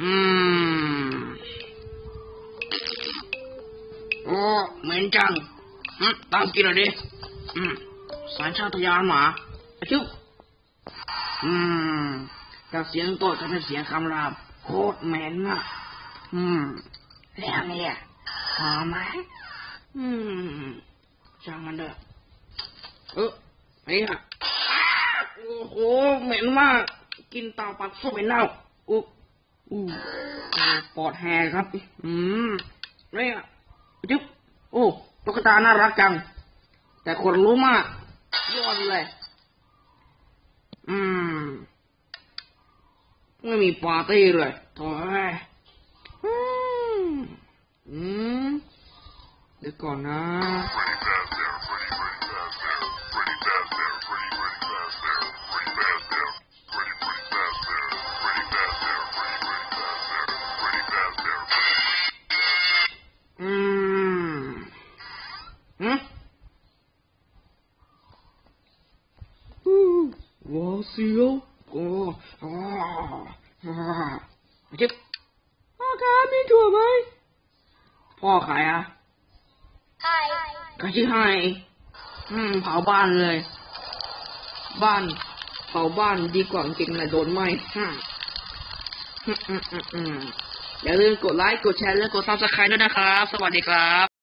อืม โอ้เหม็นจังตามกินหน่อยดิสารชาตยานหมาอะชิวอืมจากเสียงโตัวจะเป็นเสียงคำรามโคตรเหม็นอะ อืม แล้วเนี่ยหอมไหมอืมช่างมันเถอะเออไอ้ห่ะโอ้โหเหม็นมาก กินเตาปักส้มเหม็นเน่าอุ๊ อปอดแหกครับ อืมนี่จึ๊บโอ้ตุ๊กตาน่ารักจัง แต่คนรู้มากยอดเลย อืม ไม่มีปาร์ตี้เลยโถ่เอ้อืม อืม เดี๋ยวก่อนนะ หืมอู้ว้าวเสียวโอ้อ่าอ่าจิ๊บพ่อครับมีถั่วไหมพ่อขายอะใช่ก็ชื่อให้ อืมเผาบ้านเลย บ้าน เผาบ้านดีกว่าจริงๆเลยโดนไหมอืมอืมอืมอืมอืมอย่าลืมกดไลค์ กดแชร์ และกดซับสไครต์ด้วยนะครับ สวัสดีครับ